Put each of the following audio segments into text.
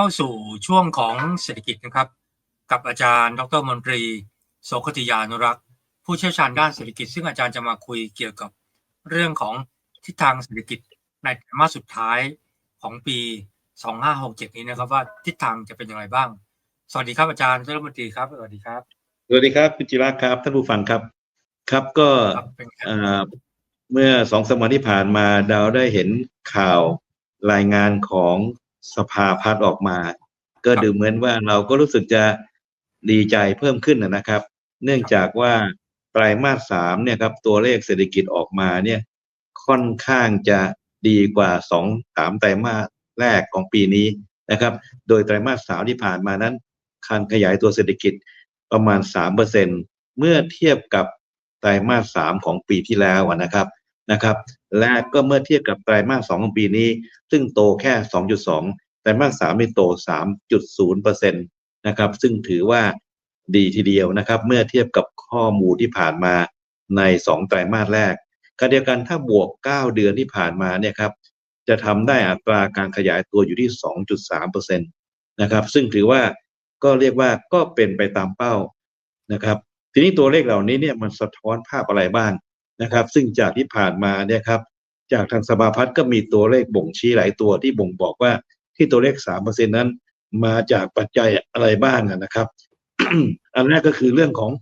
เข้าสู่ช่วงของเศรษฐกิจนะครับ กับอาจารย์ ดรมนตรี โสคติยานุรักษ์ ผู้เชี่ยวชาญด้านเศรษฐกิจ ซึ่งอาจารย์จะมาคุยเกี่ยวกับเรื่องของทิศทางเศรษฐกิจในไตรมาสสุดท้ายของปี 2567 นี้นะครับ ว่าทิศทางจะเป็นอย่างไรบ้าง สวัสดีครับอาจารย์ดรมนตรีครับ สวัสดีครับ สวัสดีครับคุณจิรักครับท่านผู้ฟังครับครับก็ครับเป็นไงเอ่อเมื่อสองสามวันที่ผ่านมาเราได้เห็นข่าวรายงานของ สภาพัฒน์ออกมา ก็ดูเหมือนว่าเราก็รู้สึกจะดีใจเพิ่มขึ้นนะนะครับ เนื่องจากว่าไตรมาสสามเนี่ยครับตัวเลขเศรษฐกิจออกมาเนี่ยค่อนข้างจะดีกว่าสองสามไตรมาสแรกของปีนี้นะครับ โดยไตรมาสสามที่ผ่านมานั้นการขยายตัวเศรษฐกิจประมาณสามเปอร์เซ็นเมื่อเทียบกับไตรมาสสามของปีที่แล้วอะนะครับ นะครับ และก็เมื่อเทียบกับไตรมาสสองของปีนี้ ซึ่งโตแค่สองจุดสองไตรมาสสามนี่โตสามจุดศูนย์เปอร์เซ็นตนะครับ ซึ่งถือว่าดีทีเดียวนะครับ เมื่อเทียบกับข้อมูลที่ผ่านมาในสองไตรมาสแรกขณะเดียวกันถ้าบวกเก้าเดือนที่ผ่านมาเนี่ยครับ จะทำได้อัตราการขยายตัวอยู่ที่สองจุดสามเปอร์เซ็นตนะครับ ซึ่งถือว่าก็เรียกว่าก็เป็นไปตามเป้านะครับ ทีนี้ตัวเลขเหล่านี้เนี่ยมันสะท้อนภาพอะไรบ้าง นะครับ ซึ่งจากที่ผ่านมาเนี่ยครับจากทางสภาพัฒน์ก็มีตัวเลขบ่งชี้หลายตัวที่บ่งบอกว่าที่ตัวเลขสามเปอร์เซ็นนั้น มาจากปัจจัยอะไรบ้างนะครับ อันแรกก็คือเรื่องของ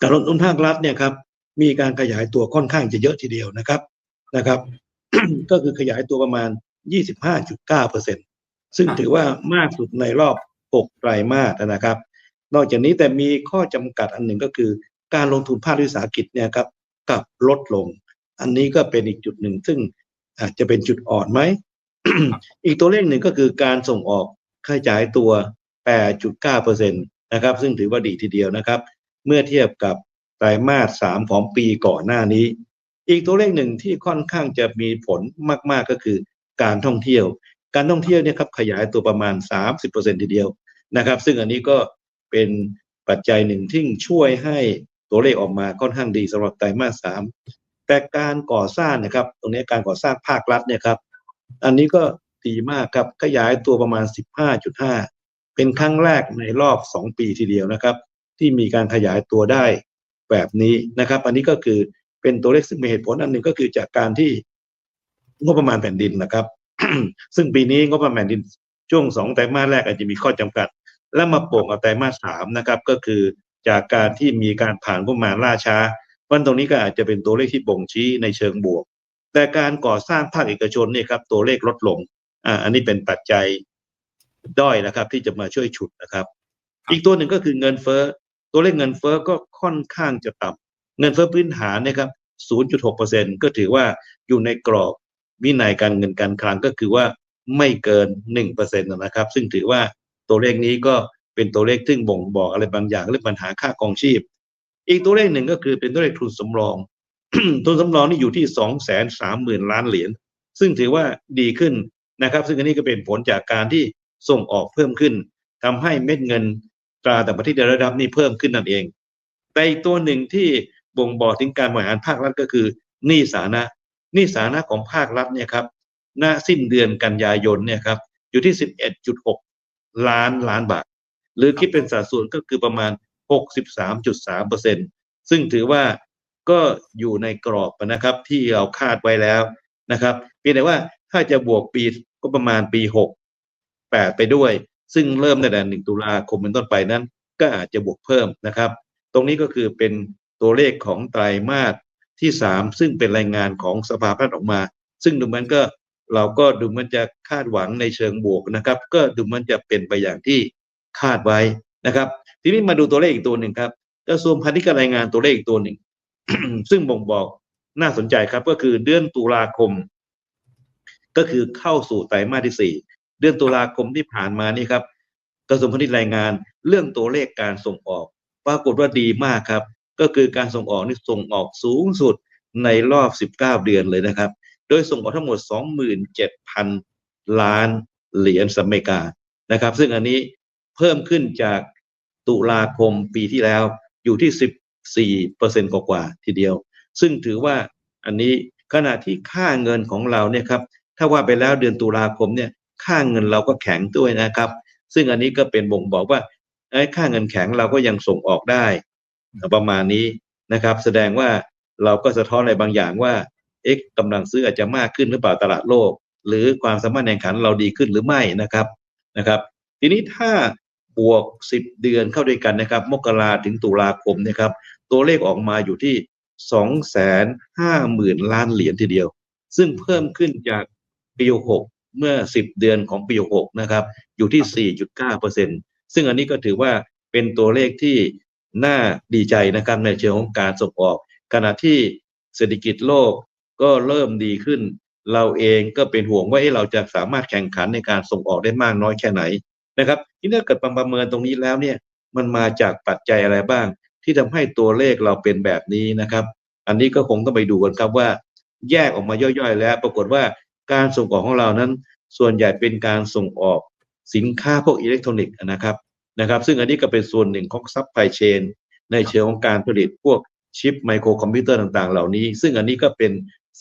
การลงทุนภาครัฐเนี่ยครับ มีการขยายตัวค่อนข้างจะเยอะทีเดียวนะครับนะครับ ก็คือขยายตัวประมาณ 25.9เปอร์เซ็นซึ่งถือว่ามากสุดในรอบ 6 ไตรมาสนะครับ นอกจากนี้แต่มีข้อจำกัดอันหนึ่งก็คือ การลงทุนภาควิสาหกิจเนี่ยครับ กลับลดลง อันนี้ก็เป็นอีกจุดหนึ่ง ซึ่งอาจจะเป็นจุดอ่อนไหม อีกตัวเลขหนึ่งก็คือการส่งออกขยายตัว 8.9%นะครับ ซึ่งถือว่าดีทีเดียวนะครับ เมื่อเทียบกับไตรมาส 3 ของปีก่อนหน้านี้ อีกตัวเลขหนึ่งที่ค่อนข้างจะมีผลมาก ๆ ก็คือการท่องเที่ยว การท่องเที่ยวเนี่ยครับขยายตัวประมาณ 30%ทีเดียวนะครับ ซึ่งอันนี้ก็เป็นปัจจัยหนึ่งที่ช่วยให้ ตัวเลขออกมาค่อนข้างดีสำหรับไตรมาสสามแต่การก่อสร้างนะครับ ตรงนี้การก่อสร้างภาครัฐเนี่ยครับ อันนี้ก็ดีมากครับขยายตัวประมาณ 15.5 เป็นครั้งแรกในรอบ 2 ปีทีเดียวนะครับ ที่มีการขยายตัวได้แบบนี้นะครับ อันนี้ก็คือเป็นตัวเลขซึ่งมีเหตุผลอันหนึ่งก็คือจากการที่งบประมาณแผ่นดินนะครับ ซึ่งปีนี้งบประมาณแผ่นดินช่วงสองไตรมาสแรกอาจจะมีข้อจำกัด แล้วมาโป่งกับไตรมาสสามนะครับ ก็คือ จากการที่มีการผ่านงบประมาณล่าช้าวันตรงนี้ก็อาจจะเป็นตัวเลขที่บ่งชี้ในเชิงบวก แต่การก่อสร้างภาคเอกชนเนี่ยครับตัวเลขลดลงอ่าอันนี้เป็นปัจจัยด้อยนะครับ ที่จะมาช่วยฉุดนะครับ อีกตัวหนึ่งก็คือเงินเฟ้อตัวเลขเงินเฟ้อก็ค่อนข้างจะต่ำเงินเฟ้อพื้นฐานนะครับ 0.6%ก็ถือว่าอยู่ในกรอบวินัยการเงินการคลังก็คือว่าไม่เกิน 1%นะครับ ซึ่งถือว่าตัวเลขนี้ก็ เป็นตัวเลขซึ่งบ่งบอกอะไรบางอย่างเรื่องปัญหาค่าครองชีพ อีกตัวเลขหนึ่งก็คือเป็นตัวเลขทุนสำรอง ทุนสำรองนี่อยู่ที่สองแสนสามหมื่นล้านเหรียญซึ่งถือว่าดีขึ้นนะครับ ซึ่งอันนี้ก็เป็นผลจากการที่ส่งออกเพิ่มขึ้นทำให้เม็ดเงินตราต่างประเทศในระดับนี้เพิ่มขึ้นนั่นเอง แต่อีกตัวหนึ่งที่บ่งบอกถึงการบริหารภาครัฐก็คือหนี้สาธารณะหนี้สาธารณะของภาครัฐเนี่ยครับณสิ้นเดือนกันยายนเนี่ยครับอยู่ที่ 11.6 ล้านล้านบาท หรือคิดเป็นสัดส่วนก็คือประมาณ 63.3เปอร์เซ็นซึ่งถือว่าก็อยู่ในกรอบนะครับที่เราคาดไว้แล้วนะครับเพียงแต่ว่าถ้าจะบวกปีก็ประมาณปี 6 8 ไปด้วย ซึ่งเริ่มตั้งแต่1ตุลาคมเป็นต้นไปนั้น ก็อาจจะบวกเพิ่มนะครับ ตรงนี้ก็คือเป็นตัวเลขของไตรมาสที่ 3 ซึ่งเป็นรายงานของสภาพัฒน์ออกมา ซึ่งดูมือนก็เราก็ดูมันจะคาดหวังในเชิงบวกนะครับ ก็ดูมันจะเป็นไปอย่างที่ คาดไว้นะครับ ทีนี้มาดูตัวเลขอีกตัวหนึ่งครับกระทรวงพาณิชย์รายงานตัวเลขอีกตัวหนึ่ง ซึ่งบ่งบอกน่าสนใจครับ ก็คือเดือนตุลาคม ก็คือเข้าสู่ไตรมาสที่สี่เดือนตุลาคมที่ผ่านมานี่ครับ กระทรวงพาณิชย์รายงาน เรื่องตัวเลขการส่งออก ปรากฏว่าดีมากครับ ก็คือการส่งออกนี่ส่งออกสูงสุดในรอบ 19 เดือนเลยนะครับ โดยส่งออกทั้งหมด 27,000 ล้านเหรียญสหรัฐอเมริกานะครับ ซึ่งอันนี้ เพิ่มขึ้นจากตุลาคมปีที่แล้วอยู่ที่ 14เปอร์เซ็นต์กว่าๆทีเดียว ซึ่งถือว่าอันนี้ขณะที่ค่าเงินของเราเนี่ยครับถ้าว่าไปแล้วเดือนตุลาคมเนี่ยค่าเงินเราก็แข็งด้วยนะครับ ซึ่งอันนี้ก็เป็นบ่งบอกว่าไอ้ค่าเงินแข็งเราก็ยังส่งออกได้ประมาณนี้นะครับ แสดงว่าเราก็สะท้อนอะไรบางอย่างว่าเอ๊ะกำลังซื้ออาจจะมากขึ้นหรือเปล่าตลาดโลก หรือความสามารถแข่งขันเราดีขึ้นหรือไม่นะครับนะครับ ทีนี้ถ้า บวก 10 เดือนเข้าด้วยกันนะครับ มกราถึงตุลาคมนะครับ ตัวเลขออกมาอยู่ที่ 250,000 ล้านเหรียญทีเดียว ซึ่งเพิ่มขึ้นจากปี6เมื่อ 10 เดือนของปี6นะครับ อยู่ที่ 4.9%ซึ่งอันนี้ก็ถือว่าเป็นตัวเลขที่น่าดีใจนะครับในเชิงของการส่งออก ขณะที่เศรษฐกิจโลกก็เริ่มดีขึ้น เราเองก็เป็นห่วงว่าเอ๊ะเราจะสามารถแข่งขันในการส่งออกได้มากน้อยแค่ไหน นะครับที่ถ้าเกิดประเมินตรงนี้แล้วเนี่ยมันมาจากปัจจัยอะไรบ้าง ที่ทำให้ตัวเลขเราเป็นแบบนี้นะครับ อันนี้ก็คงต้องไปดูกันครับว่า แยกออกมาย่อยๆ แล้ว ปรากฏว่าการส่งออกของเรานั้น ส่วนใหญ่เป็นการส่งออกสินค้าพวกอิเล็กทรอนิกส์นะครับนะครับ ซึ่งอันนี้ก็เป็นส่วนหนึ่งของซัพพลายเชนในเชิงของการผลิตพวกชิปไมโครคอมพิวเตอร์ต่างๆ เหล่านี้ ซึ่งอันนี้ก็เป็น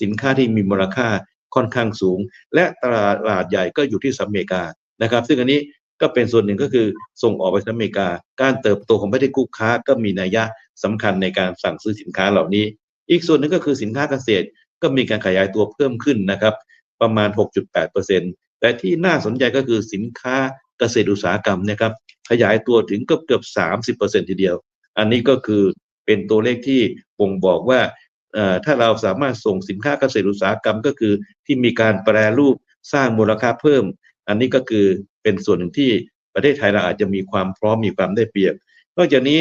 สินค้าที่มีมูลค่าค่อนข้างสูง และตลาดใหญ่ก็อยู่ที่สหรัฐอเมริกานะครับ ซึ่งอันนี้ ก็เป็นส่วนหนึ่งก็คือส่งออกไปสหรัฐอเมริกา การเติบโตของประเทศคู่ค้าก็มีนัยยะสำคัญในการสั่งซื้อสินค้าเหล่านี้ อีกส่วนหนึ่งก็คือสินค้าเกษตรก็มีการขยายตัวเพิ่มขึ้นนะครับ ประมาณ 6.8%แต่ที่น่าสนใจก็คือสินค้าเกษตรอุตสาหกรรมนะครับขยายตัวถึงเกือบเกือบ 30%ทีเดียว อันนี้ก็คือเป็นตัวเลขที่บ่งบอกว่าถ้าเราสามารถส่งสินค้าเกษตรอุตสาหกรรมก็คือ ที่มีการแปรรูปสร้างมูลค่าเพิ่ม อันนี้ก็คือเป็นส่วนหนึ่งที่ประเทศไทยเราอาจจะมีความพร้อมมีความได้เปรียบ นอกจากนี้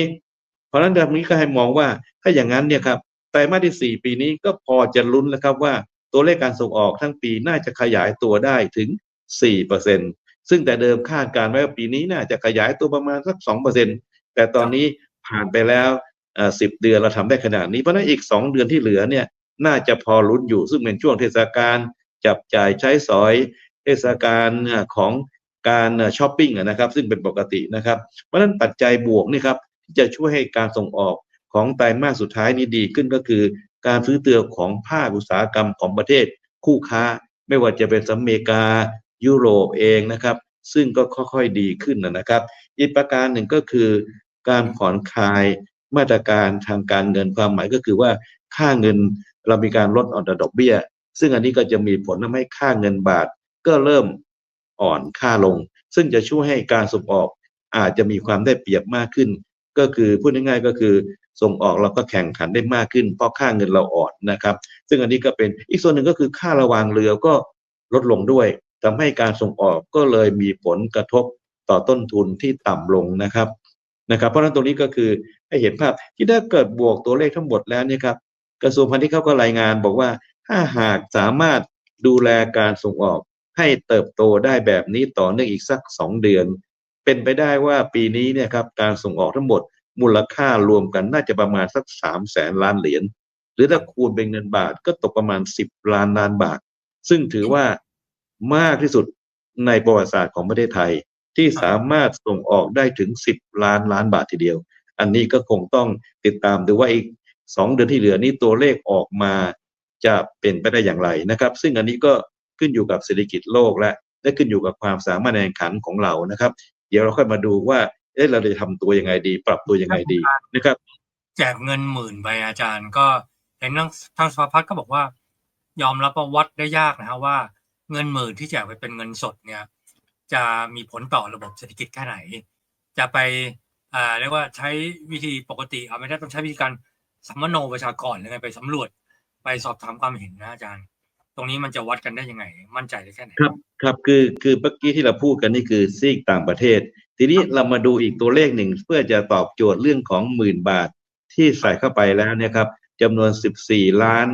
เพราะนั้นตรงนี้ก็ให้มองว่าถ้าอย่างนั้นเนี่ยครับไตรมาสที่ 4 ปีนี้ก็พอจะลุ้นแล้วครับว่าตัวเลขการส่งออกทั้งปีน่าจะขยายตัวได้ถึง 4%ซึ่งแต่เดิมคาดการไว้ว่าปีนี้น่าจะขยายตัวประมาณสัก 2%แต่ตอนนี้ผ่านไปแล้วสิบเดือนเราทำได้ขนาดนี้เพราะนั้นอีก 2 เดือนที่เหลือเนี่ยน่าจะพอลุ้นอยู่ซึ่งเป็นช่วงเทศกาลจับจ่ายใช้สอย เทศกาลของการช้อปปิ้งนะครับ ซึ่งเป็นปกตินะครับ เพราะฉะนั้นปัจจัยบวกนี่ครับที่จะช่วยให้การส่งออกของไตรมาสสุดท้ายนี้ดีขึ้นก็คือ การซื้อเตือของภาคอุตสาหกรรมของประเทศคู่ค้า ไม่ว่าจะเป็นสหรัฐอเมริกา ยุโรปเองนะครับ ซึ่งก็ค่อยๆดีขึ้นนะครับ อีกประการหนึ่งก็คือ การผ่อนคลายมาตรการทางการเงินความหมายก็คือว่าค่าเงินเรามีการลดอ่อนดอกเบี้ย ซึ่งอันนี้ก็จะมีผลทำให้ค่าเงินบาท ก็เริ่มอ่อนค่าลง ซึ่งจะช่วยให้การส่งออกอาจจะมีความได้เปรียบมากขึ้น ก็คือพูดง่ายๆก็คือส่งออกเราก็แข่งขันได้มากขึ้น เพราะค่าเงินเราอ่อนนะครับ ซึ่งอันนี้ก็เป็นอีกส่วนหนึ่งก็คือค่าระวางเรือก็ลดลงด้วยทำให้การส่งออกก็เลยมีผลกระทบต่อต้นทุนที่ต่ำลงนะครับนะครับ เพราะฉะนั้นตรงนี้ก็คือให้เห็นภาพที่ถ้าเกิดบวกตัวเลขทั้งหมดแล้วเนี่ยครับกระทรวงพาณิชย์เขาก็รายงานบอกว่าถ้าหากสามารถดูแลการส่งออก ให้เติบโตได้แบบนี้ต่อเนื่องอีกสักสองเดือน เป็นไปได้ว่าปีนี้เนี่ยครับการส่งออกทั้งหมดมูลค่ารวมกันน่าจะประมาณสักสามแสนล้านเหรียญหรือถ้าคูณเป็นเงินบาทก็ตกประมาณสิบล้านล้านบาท ซึ่งถือว่ามากที่สุดในประวัติศาสตร์ของประเทศไทยที่สามารถส่งออกได้ถึงสิบล้านล้านบาททีเดียว อันนี้ก็คงต้องติดตามดูว่าอีกสองเดือนที่เหลือนี้ตัวเลขออกมาจะเป็นไปได้อย่างไรนะครับ ซึ่งอันนี้ก็ ขึ้นอยู่กับเศรษฐกิจโลกและและขึ้นอยู่กับความสามารถในแข่งขันของเรานะครับ เดี๋ยวเราค่อยมาดูว่าเอ๊ะเราจะทำตัวยังไงดี ปรับตัวยังไงดีนะครับ แจกเงินหมื่นไปอาจารย์ก็เห็นทางทางสภาพัฒน์ก็บอกว่า ยอมรับว่าวัดได้ยากนะฮะว่าเงินหมื่นที่แจกไปเป็นเงินสดเนี่ย จะมีผลต่อระบบเศรษฐกิจแค่ไหน จะไปอ่าเรียกว่าใช้วิธีปกติเอาไม่ได้ต้องใช้วิธีการสัมมโนประชากรหรือไงไปสำรวจ ไปสอบถามความเห็นนะอาจารย์ ตรงนี้มันจะวัดกันได้ยังไง มั่นใจได้แค่ไหนครับครับคือคือเมื่อกี้ที่เราพูดกันนี่คือซีกต่างประเทศ ทีนี้เรามาดูอีกตัวเลขหนึ่งเพื่อจะตอบโจทย์เรื่องของหมื่นบาทที่ใส่เข้าไปแล้วเนี่ยครับจำนวน 14 ล้าน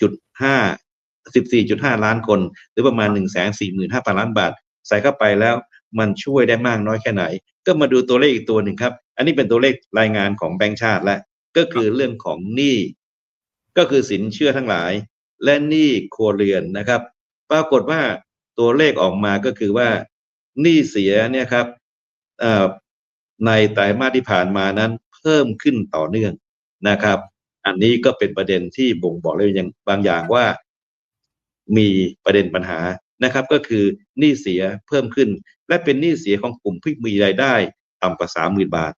จุดห้า14.5 ล้านคน หรือประมาณ 1 4 5 0 0 0 ล้านบาท ใส่เข้าไปแล้วมันช่วยได้มากน้อยแค่ไหน ก็มาดูตัวเลขอีกตัวหนึ่งครับ อันนี้เป็นตัวเลขรายงานของแบงก์ชาติแล้วก็คือเรื่องของหนี้ก็คือสินเชื่อทั้งหลาย และหนี้ครัวเรือนนะครับ ปรากฏว่าตัวเลขออกมาก็คือว่าหนี้เสียเนี่ยครับในไตรมาสที่ผ่านมานั้นเพิ่มขึ้นต่อเนื่องนะครับ อันนี้ก็เป็นประเด็นที่บ่งบอกเลยอย่างบางอย่างว่า มีประเด็นปัญหานะครับ ก็คือหนี้เสียเพิ่มขึ้น และเป็นหนี้เสียของกลุ่มที่มีรายได้ต่ำกว่าสามหมื่นบาท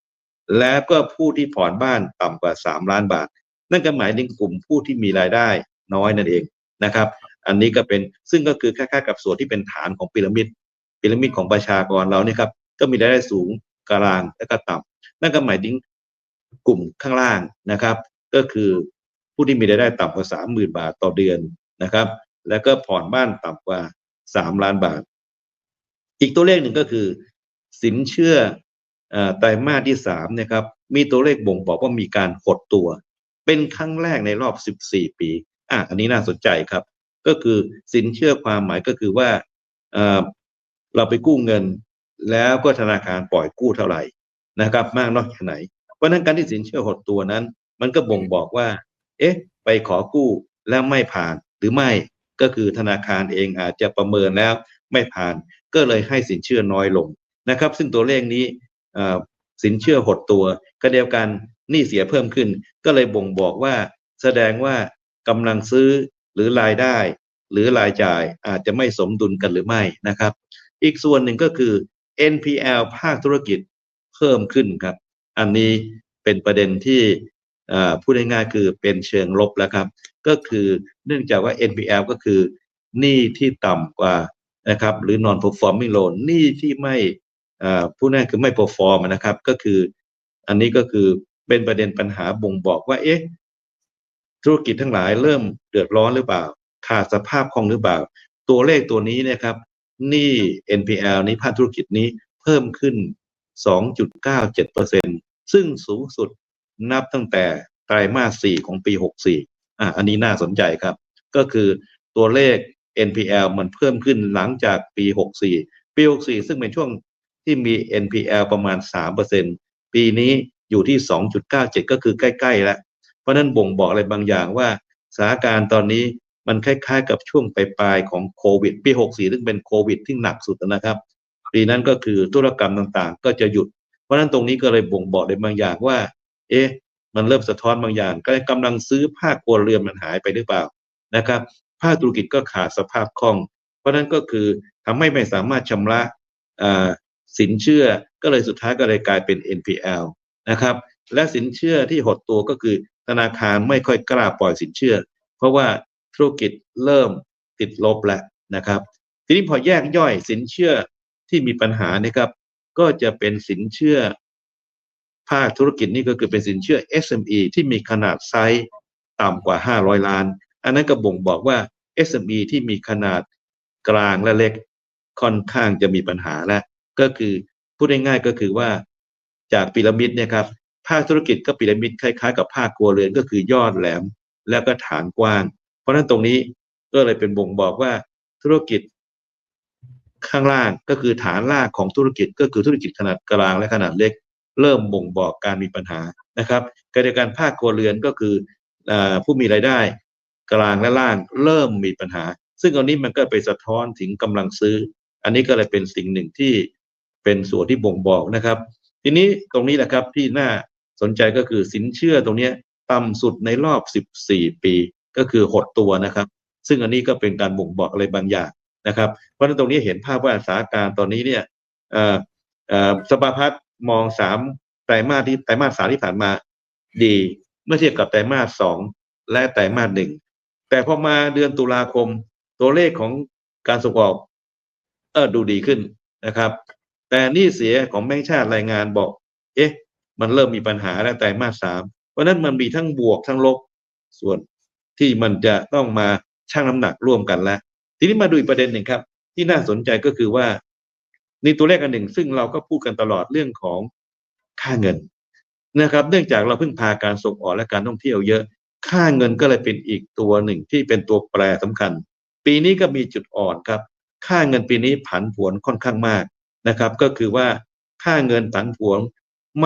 แล้วก็ผู้ที่ผ่อนบ้านต่ำกว่าสามล้านบาท นั่นก็หมายถึงกลุ่มผู้ที่มีรายได้ น้อยนั่นเองนะครับ อันนี้ก็เป็นซึ่งก็คือคล้ายๆกับส่วนที่เป็นฐานของพีระมิดพีระมิดของประชากรเราเนี่ยครับก็มีรายได้สูงกลางและก็ต่ำนั่นก็หมายถึงกลุ่มข้างล่างนะครับ ก็คือผู้ที่มีรายได้ต่ำกว่าสามหมื่นบาทต่อเดือนนะครับ แล้วก็ผ่อนบ้านต่ำกว่าสามล้านบาท อีกตัวเลขหนึ่งก็คือ สินเชื่อเอ่อไตรมาสที่สามนะครับ มีตัวเลขบ่งบอกว่ามีการหดตัว เป็นครั้งแรกในรอบ 14 ปี อะอันนี้น่าสนใจครับ ก็คือสินเชื่อความหมายก็คือว่าเราไปกู้เงิน แล้วก็ธนาคารปล่อยกู้เท่าไหร่นะครับ มากน้อยแค่ไหน เพราะนั้นการที่สินเชื่อหดตัวนั้น มันก็บ่งบอกว่า เอ๊ะ ไปขอกู้แล้วไม่ผ่านหรือไม่ก็คือธนาคารเองอาจจะประเมินแล้วไม่ผ่าน ก็เลยให้สินเชื่อน้อยลงนะครับ ซึ่งตัวเลขนี้สินเชื่อหดตัวก็เดียวกันหนี้เสียเพิ่มขึ้น ก็เลยบ่งบอกว่า แสดงว่า กำลังซื้อหรือรายได้ หรือรายจ่ายอาจจะไม่สมดุลกันหรือไม่นะครับ อีกส่วนหนึ่งก็คือ NPL ภาคธุรกิจเพิ่มขึ้นครับ อันนี้เป็นประเด็นที่พูดง่ายๆคือเป็นเชิงลบแล้วครับ ก็คือเนื่องจากว่า NPL ก็คือหนี้ที่ต่ำกว่านะครับหรือ non performing loan หนี้ที่ไม่เอ่อพูดง่ายคือไม่ perform นะครับ ก็คืออันนี้ก็คือเป็นประเด็นปัญหาบ่งบอกว่าเอ๊ะ ธุรกิจทั้งหลายเริ่มเดือดร้อนหรือเปล่า ขาดสภาพคล่องหรือเปล่า ตัวเลขตัวนี้นะครับหนี้ NPL นี้ภาคธุรกิจนี้เพิ่มขึ้น 2.97%ซึ่งสูงสุดนับตั้งแต่ไตรมาส 4 ของปี 64 อะอันนี้น่าสนใจครับ ก็คือตัวเลข NPL มันเพิ่มขึ้นหลังจากปี 64 ปี 64 ซึ่งเป็นช่วงที่มี NPL ประมาณ 3%ปีนี้อยู่ที่ 2.97 ก็คือใกล้ ๆ แล้ว เพราะนั้นบ่งบอกอะไรบางอย่างว่าสถานการณ์ตอนนี้มันคล้ายๆ กับช่วงปลายๆของโควิดปี 64 ซึ่งเป็นโควิดที่หนักสุดนะครับ ปีนั้นก็คือธุรกรรมต่างๆ ก็จะหยุด เพราะนั้นตรงนี้ก็เลยบ่งบอกได้บางอย่างว่า เอ๊ะ มันเริ่มสะท้อนบางอย่าง ก็กำลังซื้อภาคครัวเรือนมันหายไปหรือเปล่านะครับ ภาคธุรกิจก็ขาดสภาพคล่อง เพราะฉะนั้นก็คือทำให้ไม่สามารถชำระอ่าสินเชื่อก็เลยสุดท้ายก็เลยกลายเป็น NPL นะครับ และสินเชื่อที่หดตัวก็คือธนาคารไม่ค่อยกล้าปล่อยสินเชื่อ เพราะว่าธุรกิจเริ่มติดลบแล้วนะครับ ทีนี้พอแยกย่อยสินเชื่อที่มีปัญหานะครับ ก็จะเป็นสินเชื่อ ภาคธุรกิจนี่ก็คือเป็นสินเชื่อ SME ที่มีขนาดไซส์ต่ำกว่า 500 ล้าน อันนั้นก็บ่งบอกว่า SME ที่มีขนาดกลางและเล็กค่อนข้างจะมีปัญหาแล้วก็คือพูดง่ายๆก็คือว่าจากพีระมิดเนี่ยครับ ภาคธุรกิจก็พีระมิดคล้ายๆ กับภาคครัวเรือนก็คือยอดแหลม แล้วก็ฐานกว้าง เพราะฉะนั้นตรงนี้ก็เลยเป็นบ่งบอกว่าธุรกิจข้างล่างก็คือฐานล่างของธุรกิจก็คือธุรกิจขนาดกลางและขนาดเล็ก เริ่มบ่งบอกการมีปัญหานะครับขณะเดียวกันภาคครัวเรือนก็คืออผู้มีรายได้ กลางและล่างเริ่มมีปัญหา ซึ่งอันนี้มันก็ไปสะท้อนถึงกำลังซื้อ อันนี้ก็เลยเป็นสิ่งหนึ่งที่เป็นส่วนที่บ่งบอกนะครับ ทีนี้ตรงนี้แหละครับที่น่า สนใจก็คือสินเชื่อตรงนี้ต่ำสุดในรอบ 14 ปีก็คือหดตัวนะครับ ซึ่งอันนี้ก็เป็นการบ่งบอกอะไรบางอย่างนะครับ เพราะฉะนั้นตรงนี้เห็นภาพว่าสถานการณ์ตอนนี้เนี่ยสภาพัฒน์มองสามไตรมาสที่ไตรมาสสามที่ผ่านมาดี เมื่อเทียบกับไตรมาสสองและไตรมาสหนึ่งแต่พอมาเดือนตุลาคม ตัวเลขของการส่งออกเออดูดีขึ้นนะครับ แต่นี่เสียของแบงก์ชาติรายงานบอก เอ๊ะ มันเริ่มมีปัญหาแล้วไตรมาสสามเพราะนั้นมันมีทั้งบวกทั้งลบส่วนที่มันจะต้องมาชั่งน้ำหนักร่วมกันแล้ว ทีนี้มาดูอีกประเด็นหนึ่งครับ ที่น่าสนใจก็คือว่าในตัวเลขอันหนึ่ง ซึ่งเราก็พูดกันตลอดเรื่องของค่าเงินนะครับ เนื่องจากเราเพิ่งพาการส่งออกและการท่องเที่ยวเยอะ ค่าเงินก็เลยเป็นอีกตัวหนึ่งที่เป็นตัวแปรสำคัญ ปีนี้ก็มีจุดอ่อนครับ ค่าเงินปีนี้ผันผวนค่อนข้างมากนะครับ ก็คือว่าค่าเงินผันผวน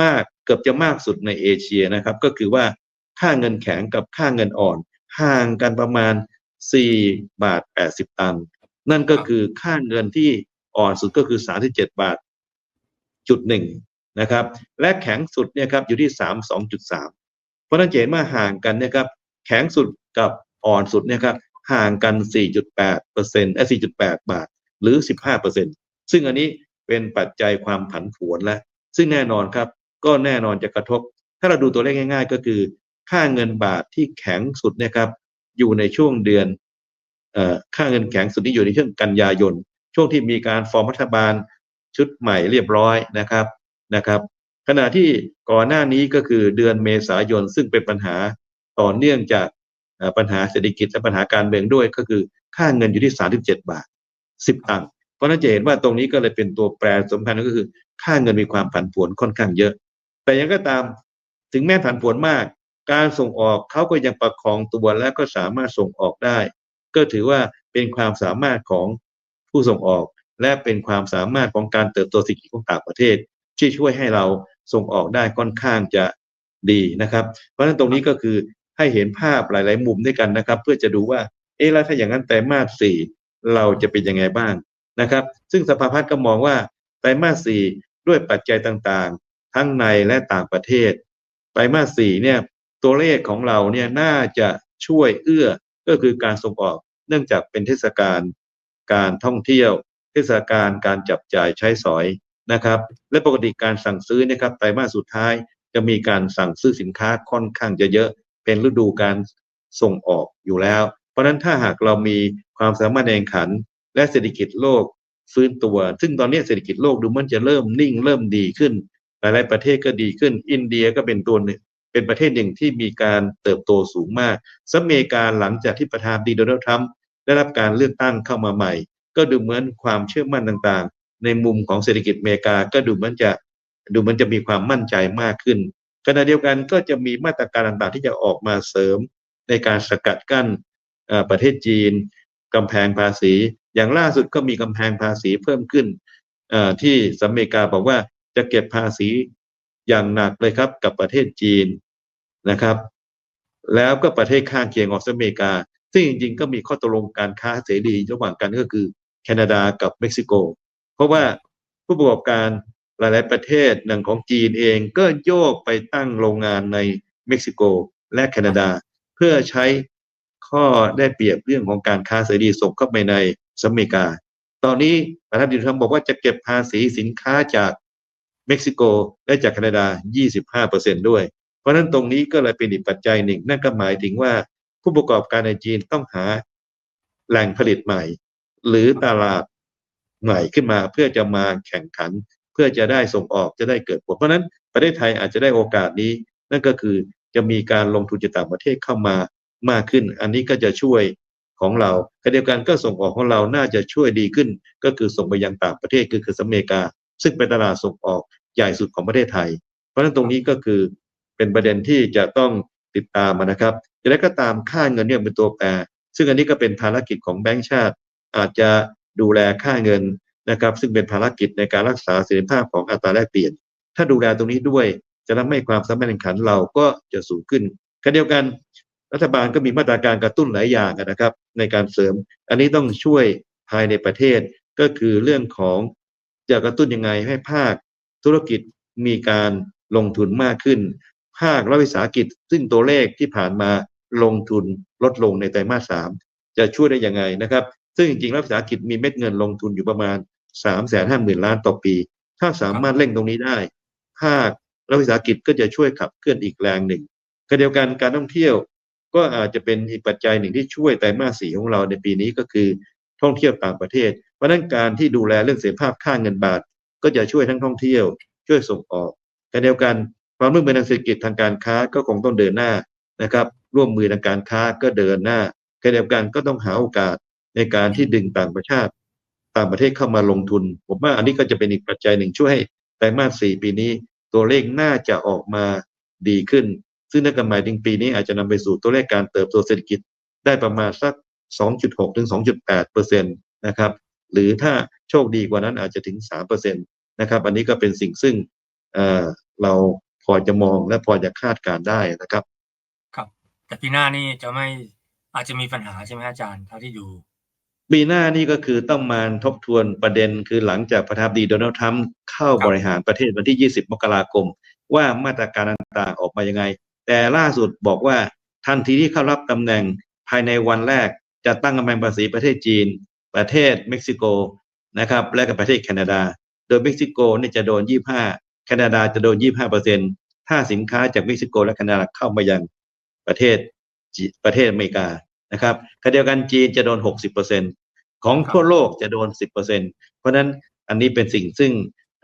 มาก เกือบจะมากสุดในเอเชียนะครับ ก็คือว่าค่าเงินแข็งกับค่าเงินอ่อน ห่างกันประมาณ 4 บาท 80 ตังค์นั่นก็คือค่าเงินที่อ่อนสุดก็คือ 37 บาทจุดหนึ่งนะครับ และแข็งสุดเนี่ยครับอยู่ที่ 32.3 เพราะนั้นเห็นว่าห่างกันเนี่ยครับแข็งสุดกับอ่อนสุดเนี่ยครับห่างกัน 4.8เปอร์เซ็นต์เอ้ย4.8 บาท หรือ 15เปอร์เซ็นต์ซึ่งอันนี้เป็นปัจจัยความผันผวนและ ซึ่งแน่นอนครับ ก็แน่นอนจะกระทบ ถ้าเราดูตัวเลขง่าย ๆ ก็คือ ค่าเงินบาทที่แข็งสุดเนะครับอยู่ในช่วงเดือนอค่าเงินแข็งสุดที่อยู่ในช่วงกันยายน ช่วงที่มีการฟอร์มรัฐบาลชุดใหม่เรียบร้อยนะครับนะครับ ขณะที่ก่อนหน้านี้ก็คือเดือนเมษายนซึ่งเป็นปัญหาต่อเนื่องจากปัญหาเศรษฐกิจและปัญหาการเมืองด้วยก็คือค่าเงินอยู่ที่ 37 บาท 10 ตังค์เพราะนั้นจะเห็นว่าตรงนี้ก็เลยเป็นตัวแปรสำคัญก็คือ ค่าเงินมีความผันผวนค่อนข้างเยอะ แต่ยังก็ตามถึงแม้ผันผวนมาก การส่งออกเขาก็ยังประคองตัวและก็สามารถส่งออกได้ ก็ถือว่าเป็นความสามารถของผู้ส่งออก และเป็นความสามารถของการเติบโตเศรษฐกิจของต่างประเทศ ที่ช่วยให้เราส่งออกได้ค่อนข้างจะดีนะครับ เพราะฉะนั้นตรงนี้ก็คือให้เห็นภาพหลาย ๆ มุมด้วยกันนะครับ เพื่อจะดูว่าเอ๊ะแล้วถ้าอย่างนั้นไตรมาสสี่เราจะเป็นยังไงบ้างนะครับ ซึ่งสภาพัฒน์ก็มองว่าไตรมาสสี่ด้วยปัจจัยต่างๆ ทั้งในและต่างประเทศไตรมาสสี่เนี่ยตัวเลขของเราเนี่ยน่าจะช่วยเอื้อก็คือการส่งออก เนื่องจากเป็นเทศกาลการท่องเที่ยว เทศกาลการจับจ่ายใช้สอยนะครับ และปกติการสั่งซื้อนะครับไตรมาสสุดท้ายจะมีการสั่งซื้อสินค้าค่อนข้างจะเยอะเป็นฤดูการส่งออกอยู่แล้ว เพราะฉะนั้นถ้าหากเรามีความสามารถแข่งขัน และเศรษฐกิจโลกฟื้นตัว ซึ่งตอนนี้เศรษฐกิจโลกดูมันจะเริ่มนิ่งเริ่มดีขึ้น ลายๆประเทศก็ดีขึ้น อินเดียก็เป็นตัวหนึ่ง เป็นประเทศหนึ่งที่มีการเติบโตสูงมากสหรัฐอเมริกาหลังจากที่ประธานดีโดนัลด์ทรัมป์ได้รับการเลือกตั้งเข้ามาใหม่ ก็ดูเหมือนความเชื่อมั่นต่างๆ ในมุมของเศรษฐกิจอเมริกาก็ดูเหมือนจะดูเหมือนจะมีความมั่นใจมากขึ้นขณะเดียวกันก็จะมีมาตรการต่างๆ ที่จะออกมาเสริมในการสกัดกั้นประเทศจีนกำแพงภาษี อย่างล่าสุดก็มีกำแพงภาษีเพิ่มขึ้นที่สหรัฐอเมริกาบอกว่า จะเก็บภาษีอย่างหนักเลยครับกับประเทศจีนนะครับ แล้วก็ประเทศข้างเคียงของสหรัฐอเมริกา ซึ่งจริงๆ ก็มีข้อตกลงการค้าเสรีระหว่างกันก็คือแคนาดากับเม็กซิโก เพราะว่าผู้ประกอบการหลายๆประเทศหนังของจีนเองก็โยกไปตั้งโรงงานในเม็กซิโกและแคนาดา เพื่อใช้ข้อได้เปรียบเรื่องของการค้าเสรีส่งเข้าไปในสหรัฐอเมริกา ตอนนี้ประธานาธินทรัมบอกว่าจะเก็บภาษีสินค้าจาก เม็กซิโกและจากแคนาดา 25%ด้วย เพราะนั้นตรงนี้ก็เลยเป็นอีกปัจจัยหนึ่ง นั่นก็หมายถึงว่าผู้ประกอบการในจีนต้องหาแหล่งผลิตใหม่ หรือตลาดใหม่ขึ้นมาเพื่อจะมาแข่งขัน เพื่อจะได้ส่งออกจะได้เกิดผล เพราะฉะนั้นประเทศไทยอาจจะได้โอกาสนี้ นั่นก็คือจะมีการลงทุนจากต่างประเทศเข้ามามากขึ้น อันนี้ก็จะช่วยของเราขณะเดียวกันก็ส่งออกของเราน่าจะช่วยดีขึ้น ก็คือส่งไปยังต่างประเทศคือคือสหรัฐอเมริกา ซึ่งเป็นตลาดส่งออกใหญ่สุดของประเทศไทย เพราะฉะนั้นตรงนี้ก็คือเป็นประเด็นที่จะต้องติดตามนะครับแต่แล้วก็ตามค่าเงินเนี่ยเป็นตัวแปร ซึ่งอันนี้ก็เป็นภารกิจของแบงก์ชาติ อาจจะดูแลค่าเงินนะครับ ซึ่งเป็นภารกิจในการรักษาเสถียรภาพของอัตราแลกเปลี่ยน ถ้าดูแลตรงนี้ด้วยจะทำให้ความสามารถแข่งขันเราก็จะสูงขึ้นขณะเดียวกันรัฐบาลก็มีมาตรการกระตุ้นหลายอย่างนะครับ ในการเสริม อันนี้ต้องช่วยภายในประเทศก็คือเรื่องของ จะกระตุ้นยังไงให้ภาคธุรกิจมีการลงทุนมากขึ้น ภาครัฐวิสาหกิจซึ่งตัวเลขที่ผ่านมาลงทุนลดลงในไตรมาสสามจะช่วยได้ยังไงนะครับ ซึ่งจริงๆรัฐวิสาหกิจมีเม็ดเงินลงทุนอยู่ประมาณ3ามแสนห้าหมื่นล้านต่อปี ถ้าสามารถเร่งตรงนี้ได้ ภาครัฐวิสาหกิจก็จะช่วยขับเคลื่อนอีกแรงหนึ่งขณะเดียวกันการท่องเที่ยวก็อาจจะเป็นอีกปัจจัยหนึ่งที่ช่วยไตรมาสสี่ของเราในปีนี้ก็คือท่องเที่ยวต่างประเทศ เพราะนั้นการที่ดูแลเรื่องเสถียรภาพค่าเงินบาท ก็จะช่วยทั้งท่องเที่ยว ช่วยส่งออกขณะเดียวกันความร่วมมือทางเศรษฐกิจทางการค้าก็คงต้องเดินหน้านะครับ ร่วมมือทางการค้าก็เดินหน้าขณะเดียวกันก็ต้องหาโอกาสในการที่ดึงต่างประเทศต่างประเทศเข้ามาลงทุน ผมว่าอันนี้ก็จะเป็นอีกปัจจัยหนึ่งช่วยให้ไตรมาสสี่ปีนี้ ตัวเลขน่าจะออกมาดีขึ้น ซึ่งนั่นก็หมายถึงปีนี้อาจจะนำไปสู่ตัวเลขการเติบโตเศรษฐกิจได้ประมาณสัก 2.6 ถึง 2.8เปอร์เซ็นต์นะครับ หรือถ้าโชคดีกว่านั้นอาจจะถึง3เปอร์เซ็นต์นะครับ อันนี้ก็เป็นสิ่งซึ่งเอ่อเราพอจะมองและพอจะคาดการได้นะครับ ครับ แต่ปีหน้านี่จะไม่อาจจะมีปัญหาใช่ไหมอาจารย์เท่าที่ดูปีหน้านี่ก็คือต้องมาทบทวนประเด็นคือหลังจากประธานาธิบดีโดนัลด์ทรัมป์เข้าครับบริหารประเทศวันที่ 20 มกราคม ว่ามาตรการต่างๆออกมายังไง แต่ล่าสุดบอกว่าทันทีที่เข้ารับตำแหน่งภายในวันแรกจะตั้งกำแพงภาษีประเทศจีน ประเทศเม็กซิโกนะครับและกับประเทศแคนาดา โดยเม็กซิโกเนี่ยจะโดน 25 แคนาดาจะโดน 25เปอร์เซ็นถ้าสินค้าจากเม็กซิโกและแคนาดาเข้ามายังประเทศประเทศอเมริกานะครับขณะเดียวกันจีนจะโดน 60เปอร์เซ็นของทั่วโลกจะโดน 10เปอร์เซ็นเพราะนั้นอันนี้เป็นสิ่งซึ่ง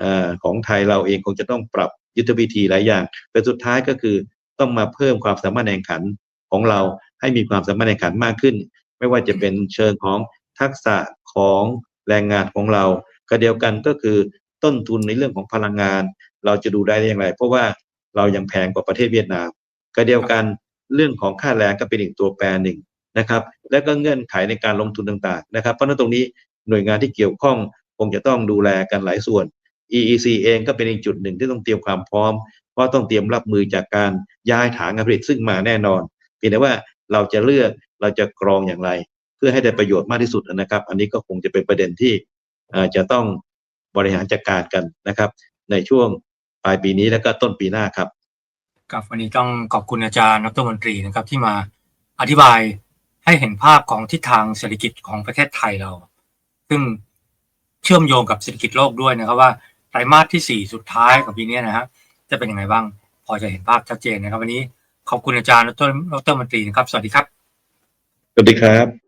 อของไทยเราเองคงจะต้องปรับยุทธวิธีหลายอย่างแต่สุดท้ายก็คือต้องมาเพิ่มความสามารถแข่งขันของเราให้มีความสามารถแข่งขันมากขึ้น ไม่ว่าจะเป็นเชิงของ ทักษะของแรงงานของเราก็เดียวกันก็คือต้นทุนในเรื่องของพลังงาน เราจะดูได้อย่างไร เพราะว่าเรายังแพงกว่าประเทศเวียดนามก็เดียวกันเรื่องของค่าแรงก็เป็นอีกตัวแปรหนึ่งนะครับ แล้วก็เงื่อนไขในการลงทุนต่างๆนะครับ เพราะนั้นตรงนี้หน่วยงานที่เกี่ยวข้องคงจะต้องดูแลกันหลายส่วน EEC เองก็เป็นอีกจุดหนึ่งที่ต้องเตรียมความพร้อม เพราะต้องเตรียมรับมือจากการย้ายฐานการผลิตซึ่งมาแน่นอนเพียงแต่ว่าเราจะเลือกเราจะกรองอย่างไร พื่อให้ได้ประโยชน์มากที่สุดนะครับ อันนี้ก็คงจะเป็นประเด็นที่เอ่อจะต้องบริหารจัดการกันนะครับ ในช่วงปลายปีนี้แล้วก็ต้นปีหน้าครับครับวันนี้ต้องขอบคุณอาจารย์ดรมนตรีนะครับ ที่มาอธิบายให้เห็นภาพของทิศทางเศรษฐกิจของประเทศไทยเรา ซึ่งเชื่อมโยงกับเศรษฐกิจโลกด้วยนะครับว่าไตรมาสที่สี่สุดท้ายของปีนี้นะฮะจะเป็นยังไงบ้าง พอจะเห็นภาพชัดเจนนะครับ วันนี้ขอบคุณอาจารย์ดรดรมนตรีนะครับ สวัสดีครับสวัสดีครับ